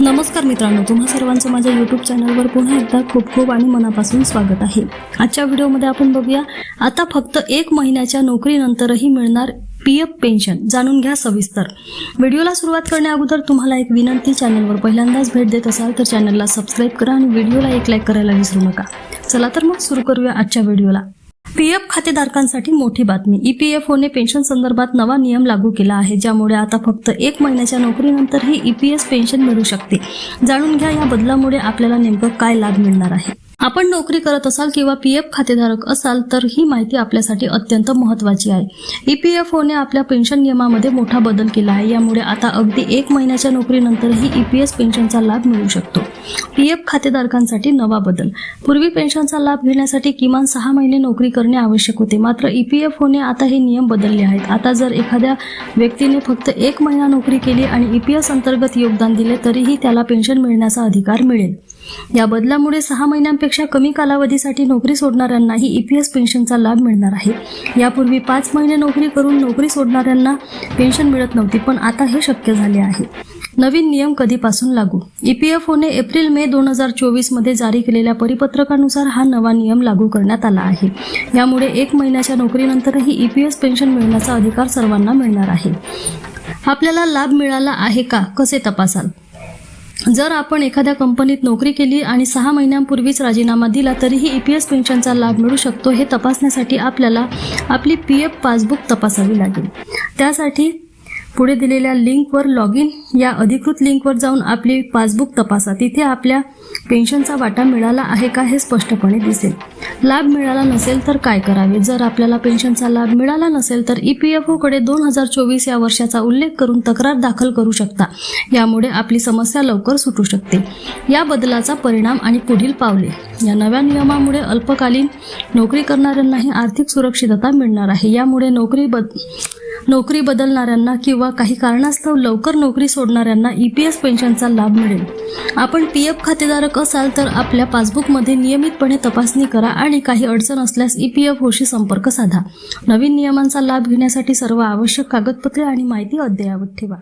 नमस्कार मित्रांनो तुम्हा सर्वांचं माझ्या यूट्यूब चॅनलवर पुन्हा एकदा खूप खूप आणि मनापासून स्वागत आहे. आजच्या व्हिडिओमध्ये आपण बघूया आता फक्त एक महिन्याच्या नोकरीनंतरही मिळणार पी एफ पेन्शन जाणून घ्या सविस्तर. व्हिडिओला सुरुवात करण्या अगोदर तुम्हाला एक विनंती चॅनलवर पहिल्यांदाच भेट देत असाल तर चॅनलला सबस्क्राईब करा आणि व्हिडिओला एक लाईक करायला विसरू नका. चला तर मग सुरू करूया आजच्या व्हिडिओला. पीएफ खातेधारकांसाठी मोठी बातमी. E ईपीएफओने पेन्शन संदर्भात नवा नियम लागू केला आहे ज्यामुळे आता फक्त एक महिन्याच्या नोकरीनंतरही ईपीएस पेन्शन मिळू शकते. जाणून घ्या या बदलामुळे आपल्याला नेमकं काय लाभ मिळणार आहे. आपण नोकरी करत असाल किंवा पी एफ खातेधारक असाल तर ही माहिती आपल्यासाठी अत्यंत महत्वाची आहे. ई पी एफ ओने आपल्या पेन्शन नियमामध्ये मोठा बदल केला आहे. यामुळे आता अगदी एक महिन्याच्या नोकरीनंतरही ई पी एस पेन्शनचा लाभ मिळू शकतो. पी एफ खातेधारकांसाठी नवा बदल. पूर्वी पेन्शनचा लाभ घेण्यासाठी किमान सहा महिने नोकरी करणे आवश्यक होते. मात्र ई पी एफ ओने आता हे नियम बदलले आहेत. आता जर एखाद्या व्यक्तीने फक्त एक महिना नोकरी केली आणि ई पी एस अंतर्गत योगदान दिले तरीही त्याला पेन्शन मिळण्याचा अधिकार मिळेल. या बदलामुळे सहा महिन्यांपेक्षा कमी कालावधीसाठी नोकरी सोडणाऱ्यांनाही ई पी एस पेन्शनचा लाभ मिळणार आहे. यापूर्वी पाच महिने नोकरी करून नोकरी सोडणाऱ्यांना पेन्शन मिळत नव्हती पण आता हे शक्य झाले आहे. नवीन नियम कधीपासून लागू? ई पी एफ ओने एप्रिल मे दोन हजार चोवीसमध्ये जारी केलेल्या परिपत्रकानुसार हा नवा नियम लागू करण्यात आला आहे. यामुळे एक महिन्याच्या नोकरीनंतरही ई पी एस पेन्शन मिळण्याचा अधिकार सर्वांना मिळणार आहे. आपल्याला लाभ मिळाला आहे का? कसे तपासाल? जर आपण एखाद्या कंपनीत नोकरी केली आणि सहा महिन्यांपूर्वीच राजीनामा दिला तरीही ई पी एस पेन्शनचा लाभ मिळू शकतो हे तपासण्यासाठी आपल्याला आपली पी एफ पासबुक तपासावी लागेल. त्यासाठी पुढे दिलेल्या लिंकवर लॉग इन या अधिकृत लिंकवर जाऊन आपली पासबुक तपासा. तिथे आपल्या पेन्शनचा वाटा मिळाला आहे का हे स्पष्टपणे दिसेल. लाभ मिळाला नसेल तर काय करावे? जर आपल्याला पेन्शनचा लाभ मिळाला नसेल तर ई पी एफ ओकडे दोन हजार चोवीस या वर्षाचा उल्लेख करून तक्रार दाखल करू शकता. यामुळे आपली समस्या लवकर सुटू शकते. या बदलाचा परिणाम आणि पुढील पावले. या नव्या नियमामुळे अल्पकालीन नोकरी करणाऱ्यांनाही आर्थिक सुरक्षितता मिळणार आहे. यामुळे नोकरी बद नोकरी बदलणाऱ्यांना किंवा काही कारणास्तव लवकर नोकरी सोडणाऱ्यांना ई पी एस पेन्शनचा लाभ मिळेल. आपण पी एफ खातेधारक असाल तर आपल्या पासबुकमध्ये नियमितपणे तपासणी करा आणि काही अडचण असल्यास ई पी एफ ओशी संपर्क साधा. नवीन नियमांचा लाभ घेण्यासाठी सर्व आवश्यक कागदपत्रे आणि माहिती अद्ययावत ठेवा.